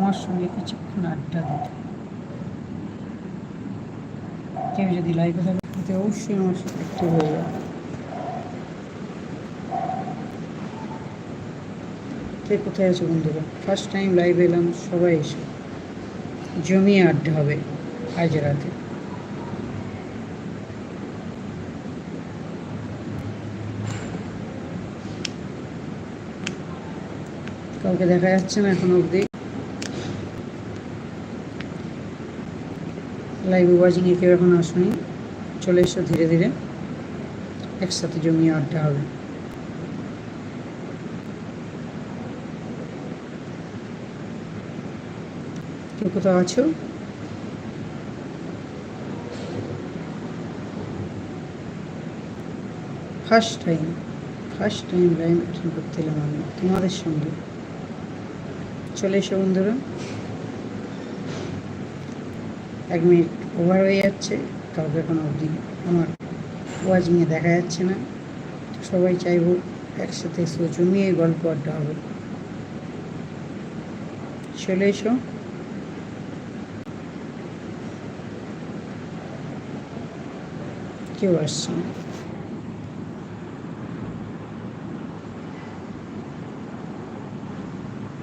আমার সঙ্গে কিছুক্ষণ আড্ডা দিতে। কেউ যদি লাইভে থাকে অবশ্যই আমার সাথে একটু হয়ে যাবে। কে কোথায় আছে বন্ধুরা? ফার্স্ট টাইম লাইভে এলাম, সবাই এসে। জমিয়ে আড্ডা হবে আজ রাতে। কাউকে দেখা যাচ্ছে না এখন অবধি। লাইভ ওয়াচিংয়ে কেউ এখন আসুনি। চলে এসো ধীরে ধীরে। একসাথে জমিয়ে আড্ডা হবে। কেউ কোথাও আছো? First time first time live attend করতে এলাম আমি তোমাদের সঙ্গে। চলে এসো বন্ধুরা। এক মিনিট ওভার হয়ে যাচ্ছে, কাউকে কোনো অবধি আমার ওয়াজ নিয়ে দেখা যাচ্ছে না। সবাই চাইব একসাথে জমিয়ে গল্প আড্ডা হবে। চলে এসো। কেউ আসছে না।